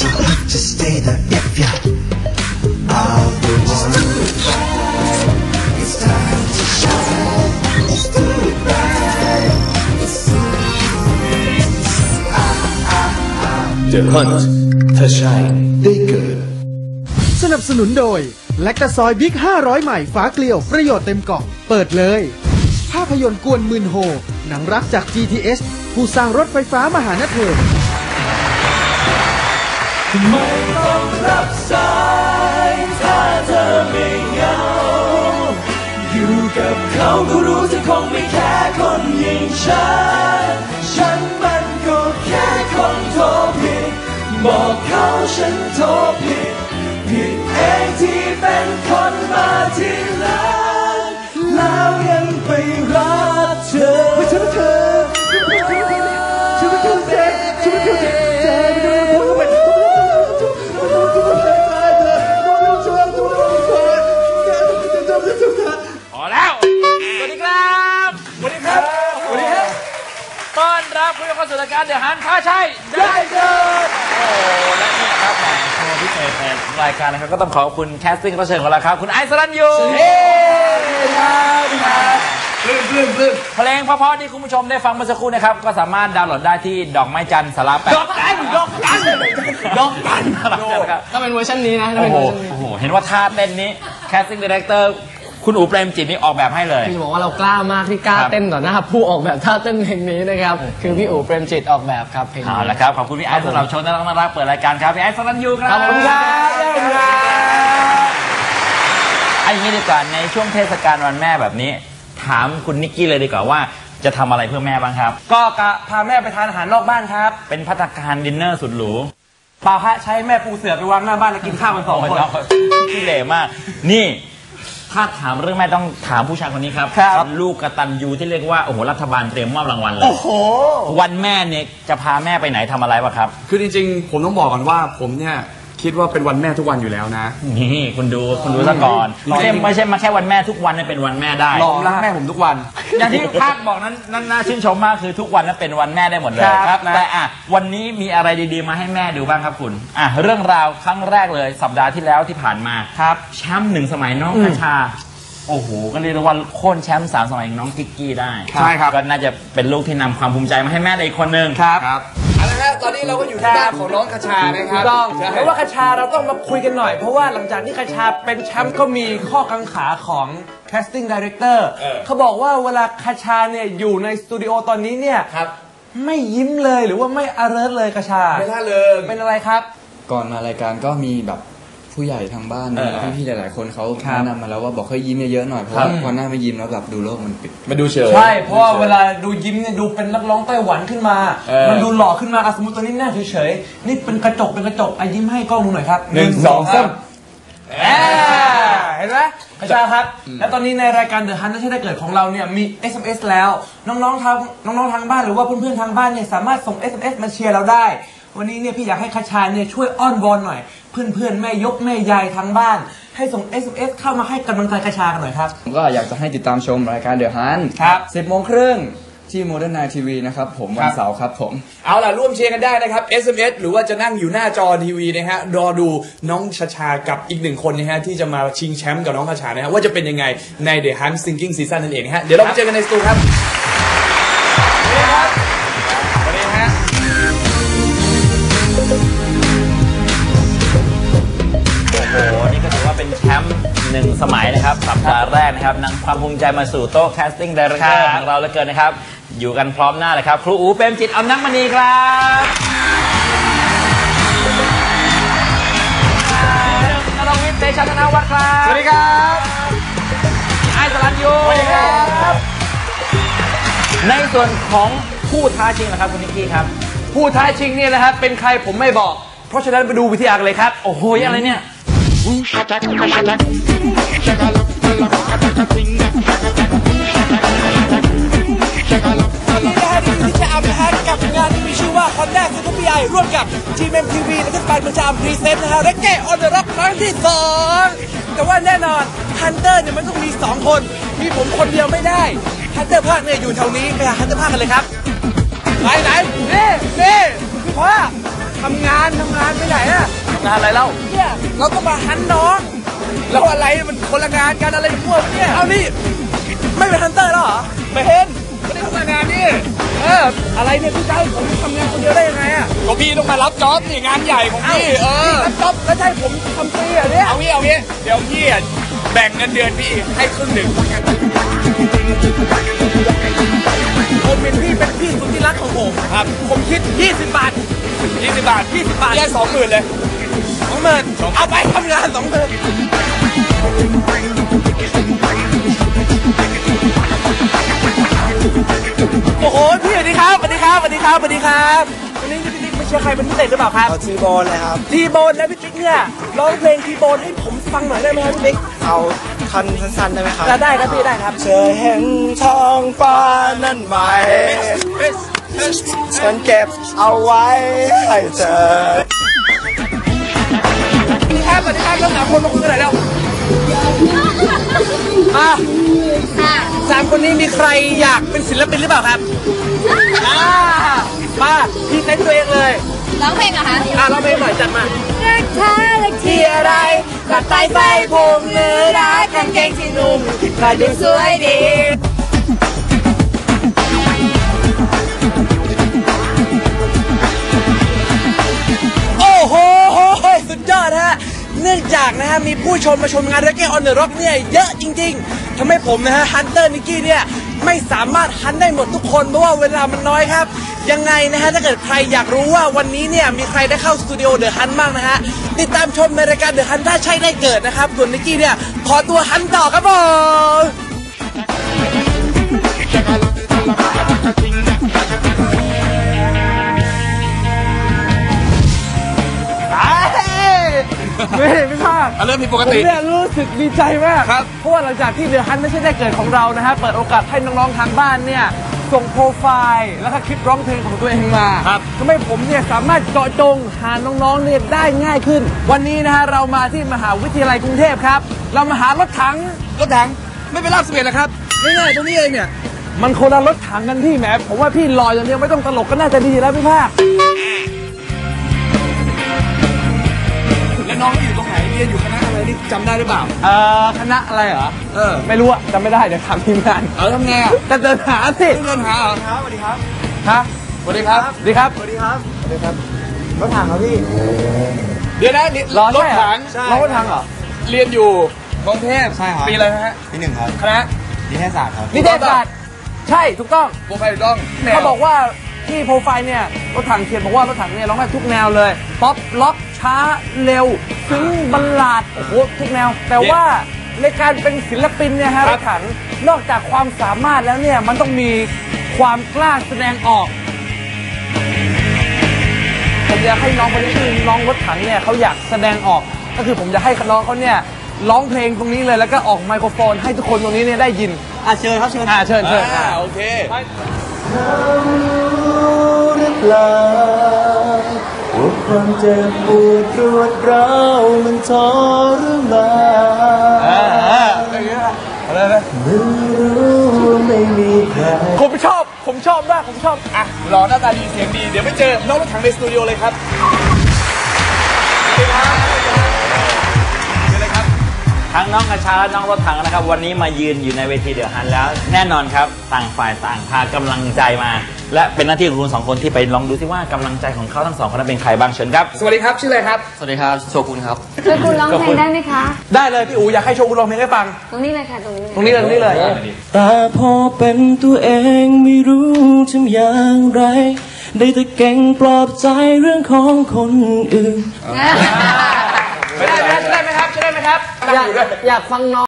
We'll go to hot to stay there if you are. We'll just do it right. It's time to shine. Let's do it right. It's The Hunt ถ้าใช่ได้เกิด สนับสนุนโดย แลคตาซอยบิ๊ก 500 ใหม่ฟ้าเกลียว ประโยชน์เต็มกล่อง เปิดเลย ภาพยนตร์กวนหมื่นโฮ หนังรักจาก GTS ผู้สร้างรถไฟฟ้ามหานเทศ ไม่ต้องรับสายถ้าเธอไม่เหงา อยู่กับเขาก็รู้เธอคงไม่แค่คนอย่างฉัน ฉันมันก็แค่คนโทรผิด บอกเขาฉันโทรผิด ผิดเองที่เป็นคนมาที่หลังแล้วยังไปรักเธอ การเดอะฮันค่าใช่ได้เกิดโอ้โหและนี่นะครับแหมโชว์พิเศษในรายการนะครับก็ต้องขอบคุณแคสติ้งรับเชิญของเราครับ คุณไอซ์สรันยูเฮ้ครับปลื้มปลื้มปลื้มเพลงเพราะๆที่คุณผู้ชมได้ฟังเมื่อสักครู่นะครับ ก็สามารถดาวน์โหลดได้ที่ดอกไม้จันทร์สาราแปดดอกกันดอกกันดอกกันนะครับถ้าเป็นเวอร์ชันนี้นะถ้าโอ้เป็นโหเวอร์ชันนี้โอ้โหเห็นว่าท่าเต้นนี้ casting director คุณอู๋เปรมจิตนี่ออกแบบให้เลยคือจะบอกว่าเรากล้ามากที่กล้าครับ เต้นต่อหน้าผู้ออกแบบท่าเต้นเพลงนี้นะครับ คือพี่อู๋เปรมจิตออกแบบครับเพลงเอานี้ ละครับ ขอบคุณพี่ไอซ์สำหรับโชว์น่ารักน่ารักเปิดรายการครับ พี่ไอซ์สรันยูครับขอบคุณครับขอบคุณครับ ไอ้อย่างนี้ดีกว่าในช่วงเทศกาลวันแม่แบบนี้ ถามคุณนิกกี้เลยดีกว่าว่า จะทำอะไรเพื่อแม่บ้างครับ ก็กะพาแม่ไปทานอาหารนอกบ้านครับเป็นพัตตาคารดินเนอร์สุดหรู เปล่าฮะใช้แม่ปูเสือไปวางหน้าบ้านแล้วกินข้าวกันสองคนที่เหล่มาก นี่ ถ้าถามเรื่องแม่ต้องถามผู้ชายคนนี้ครับครับเป็นลูกกตัญญูที่เรียกว่าโอ้โหรัฐบาลเตรียมมอบรางวัลเลย โอ้โห วันแม่เนี่ยจะพาแม่ไปไหนทำอะไรวะครับ คือจริงๆ ผมต้องบอกก่อนว่าผมเนี่ย คิดว่าเป็นวันแม่ทุกวันอยู่แล้วนะ นี่คุณดูคุณดูซะก่อนไม่ใช่ไม่ใช่มาแค่วันแม่ทุกวันนั้นเป็นวันแม่ได้รอรักแม่ผมทุกวัน อย่างที่ภาคบอกนั้นนั่นน่าชื่นชมมากคือทุกวันนั้นเป็นวันแม่ได้หมดเลยครับนะแต่อะวันนี้มีอะไรดีๆมาให้แม่ดูบ้างครับคุณอะเรื่องราวครั้งแรกเลยสัปดาห์ที่แล้วที่ผ่านมาครับแชมป์หนึ่งสมัยน้องคาชาโอ้โห ก็เรียกได้ว่าโค่นแชมป์สามสมัยน้องกิกกี้ได้ ใช่ครับ ก็น่าจะเป็นลูกที่นำความภูมิใจมาให้แม่ได้อีกคนนึงครับครับ เอาละฮะตอนนี้เราก็อยู่ที่บ้านของน้องคาชานะครับต้องเพราะว่าคาชาเราต้องมาคุยกันหน่อย เพราะว่าหลังจากที่คาชาเป็นแชมป์ก็มีข้อกังขาของ casting director เขาบอกว่าเวลาคาชาเนี่ยอยู่ในสตูดิโอตอนนี้เนี่ยครับ ไม่ยิ้มเลยหรือว่าไม่ alert เลยคาชาไม่ล่าเริงเป็นอะไรครับ ก่อนมารายการก็มีแบบ ผู้ใหญ่ทางบ้านเออพี่ๆหลายๆคนเขาครับ แนะนำมาแล้วว่าบอกให้ยิ้มเยอะๆหน่อยเพราะครับว่าพอหน้าไม่ยิ้มแล้วแบบดูโลกมันปิดมาดูเฉย ใช่เพราะว่าเวลาดูยิ้มเนี่ยดูเป็นนักร้องไต้หวันขึ้นมา เออมันดูหล่อขึ้นมาอะสมมติตอนนี้หน้าเฉยๆนี่เป็นกระจกเป็นกระจกอะยิ้มให้กล้องดูหน่อยครับหนึ่งสองสามแหมเห็นไหมพระชาครับ และตอนนี้ในรายการ The Hunt ที่ได้เกิดของเราเนี่ยมี SMS แล้วน้องๆทางน้องๆทางบ้านหรือว่าเพื่อนๆทางบ้านเนี่ยสามารถส่ง SMS มาเชียร์เราได้ วันนี้เนี่ยพี่อยากให้คาชาเนี่ยช่วยอ้อนวอนหน่อย เพื่อนๆแม่ยกแม่ยายทางบ้าน ให้ส่ง SMS เข้ามาให้กำลังใจคาชากันหน่อยครับ ผมก็อยากจะให้ติดตามชมรายการเด e h ฮันครับ สิบโมงครึ่งที่โมเดิร์นไนทีวีนะครับผมวันเสาร์ครับผม เอาล่ะ ร่วมเชียร์กันได้นะครับ SMS หรือว่าจะนั่งอยู่หน้าจอทีวีนะฮะรอดูน้องชาชากับอีกหนึ่งคนนะฮะที่จะมาชิงแชมป์กับน้องชาชานะฮะว่าจะเป็นยังไงใน The Hunt Singing Season นั่นเองนะฮะเดี๋ยวเราไปเจอกันในสตูครับ นึ่งสมัยนะครับสัปดาห์แรกนะครับนำความภูมิใจมาสู่โต๊ะ casting director ของเราเหลือเกินนะครับ อยู่กันพร้อมหน้าเลยครับ ครูอู๋เปรมจิตอำนักมณีครับนรงวิทย์เตชะธนวัฒน์ครับสวัสดีครับไอ้สรันยูสวัสดีครับ ในส่วนของผู้ท้าชิงนะครับคุณนิกกี้ครับ ผู้ท้าชิงเนี่ยนะครับเป็นใครผมไม่บอก เพราะฉะนั้นไปดูวิทยากันเลยครับ โอ้โหอะไรเนี่ยวันนี้นะฮะ ที่ที่จะอัพนะฮะกับงานที่มีชื่อว่า Honda s u p i ร่วมกับ GMMTV และเทศบาลเมืองชามพรีเซนต์นะฮะเรเก้ออนเดอร์ร็อกครั้งที่2แต่ว่าแน่นอนฮันเตอร์เนี่ยมันต้องมี 2 คน มีผมคนเดียวไม่ได้ฮันเตอร์ภาคเนี่ยอยู่แถวนี้ไปหาฮันเตอร์ภาคกันเลยครับไหนไหนนี่นี่พี่พ่อทำงานทำงานไปไหนอะ งานอะไรเล่าเนี่ยเราก็มาหันน้องแล้วอะไรมันคนละงานกันอะไรพวกเนี่ย เอานี่ไม่เป็นฮันเตอร์แล้วเหรอไม่เห็นไม่ได้ทำงานนี่เอออะไรเนี่ยพี่จะให้ผมทำงานคนเดียวได้ยังไงอะก็พี่ต้องมารับจ็อบนี่งานใหญ่ของพี่เออแล้วจ็อบแล้วจะให้ผมทำฟรีเหรอเนี่ยเอางี้เอางี้เดี๋ยวพี่อะแบ่งเงินเดือนพี่ให้ครึ่งหนึ่งผมเป็นพี่เป็นพี่สุดที่รักของผมครับผมคิด 20 บาทยี่สิบบาท 20 บาทแยกสองหมื่นเลย สองหมื่นเอาไปทำงานสองหมื่นโอ้โหพี่สวัสดีครับสวัสดีครับสวัสดีครับสวัสดีครับวันนี้พี่ติ๊กมาเชียร์ใครเป็นพิเศษหรือเปล่าครับเอาทีโบนเลยครับ ทีโบนและพี่ติ๊กเนี่ยร้องเพลงทีโบนให้ผมฟังหน่อยได้ไหมครับพี่ติ๊กเอาท่อนสั้นๆได้ไหมครับได้ได้ครับพี่ได้ครับ เธอเห็นท้องฟ้านั่นไหม ฉันเก็บเอาไว้ให้เธอ นมาคุยกันหน่อยแล้วอะสามคนนี้มีใครอยากเป็นศิลปินหรือเปล่าครับอ่ามาพี่เซ็ตตัวเองเลยร้องเพลงเหรอคะอะเราเพลงหน่อยจัดมารักเธอรักที่อะไรตัดไตไฟผมหรือรักกางเกงที่นุ่มก็ดูสวยดีโอ้โหสุดยอดฮะ เนื่องจากนะฮะมีผู้ชมมาชมงานเร g เก้ออนเดอะร็อกเนี่ยเยอะจริงๆทำให้ผมนะฮะฮันเตอร์นิกกี้เนี่ยไม่สามารถฮันได้หมดทุกคนเพราะว่าเวลามันน้อยครับ ยังไงนะฮะถ้าเกิดใครอยากรู้ว่าวันนี้เนี่ยมีใครได้เข้าสตูดิโอเดอะฮันบ้างนะฮะติดตามชมในรายการเดอะฮันถ้าใช่ได้เกิดนะครับส่วนนิกกี้เนี่ยขอตัวฮันต่อครับผม ไม่ไม่พลาดอะเริ่มผิดปกผมติเนี่ยรู้สึกดีใจมากครับเพราะว่าหลังจากที่เดือฮันไม่ใช่ได้เกิดของเรานะฮะ เปิดโอกาสให้น้องๆทางบ้านเนี่ย ส่งโปรไฟล์แล้วก็คลิปร้องเพลงของตัวเองมาครับ ทำให้ผมเนี่ยสามารถเจาะจงหาน้องๆเนี่ยได้ง่ายขึ้น วันนี้นะฮะเรามาที่มหาวิทยาลัยกรุงเทพครับ เรามาหารถถัง รถถังไม่เป็นลาบสิบเอ็ดนะครับง่ายๆตรงนี้เองเนี่ย มันคนละรถถังกันพี่แหมผมว่าพี่ลอยอย่างเดียวไม่ต้องตลกก็น่าจะดีแล้วพี่ภาค แล้วน้องอยู่ตรงไหนเรียนอยู่คณะอะไรนี่จำได้หรือเปล่า เอ่อคณะอะไรเหรอ เออ ไม่รู้อะจำไม่ได้เดี๋ยวถามทีมงานเอาทำไงอะจะเดินหาสิเดินหาเหรอครับสวัสดีครับ ฮะสวัสดีครับ สวัสดีครับ สวัสดีครับ สวัสดีครับรถถังครับพี่ เดี๋ยวนะนี่รอรใช่ถเหรอถังใช่รอรถถังเหรอ เรียนอยู่กรุงเทพใช่ครับ ปีอะไรนะฮะพี่หนึ่งครับคณะนิเทศศาสตร์ครับนิเทศศาสตร์ ใช่ ถูกต้อง โปรไฟล์ถูกต้องแนวเขาบอกว่า ที่โปรไฟล์เนี่ยรถถังเขียนบอกว่ารถถังเนี่ยร้องได้ทุกแนวเลยป๊อปล็อกช้าเร็วซึ้งบัลลาดโอ้โหทุกแนว แต่ว่าในการเป็นศิลปินเนี่ยฮะรถถังนอกจากความสามารถแล้วเนี่ยมันต้องมีความกล้าแสดงออกผมอยากให้น้องคนนี้คือน้องรถถังเนี่ยเขาอยากแสดงออก ก็คือผมอยากให้น้องเขาเนี่ยร้องเพลงตรงนี้เลยแล้วก็ออกไมโครโฟน ให้ทุกคนตรงนี้เนี่ยได้ยินอะเชิญครับเชิญอ่าเชิญเชิญอ่าโอเคหรือเปล่าว่าความเจ็บปวดรวดร้าวมันทรมานไม่รู้ว่าไม่มีใครผมชอบ ผมชอบมาก ผมชอบ อะ รอหน้าตาดีเสียงดี เดี๋ยวไปเจอน้องรถถังในสตูดิโอเลยครับ ทั้งน้องกระชาและน้องรถถังนะครับ วันนี้มายืนอยู่ในเวทีเดือดฮันแล้ว แน่นอนครับต่างฝ่ายต่างพากำลังใจมา และเป็นหน้าที่ของคุณสองคนที่ไปลองดูซิว่ากำลังใจของเขาทั้งสองคนนั้นเป็นใครบ้างเชิญครับ สวัสดีครับ ชื่ออะไรครับ สวัสดีครับ โชกุนครับช่วยคุณร้องเพลงได้ไหมคะ ได้เลยพี่อูอยากให้โชว์คุณร้องเพลงให้ฟัง ตรงนี้เลยค่ะตรงนี้เลยตรงนี้เลยตรงนี้เลยแต่พอเป็นตัวเองไม่รู้ทำอย่างไรได้แต่เก่งปลอบใจเรื่องของคนอื่นได้ไหมครับได้ ครับอยากอยากฟังน้อง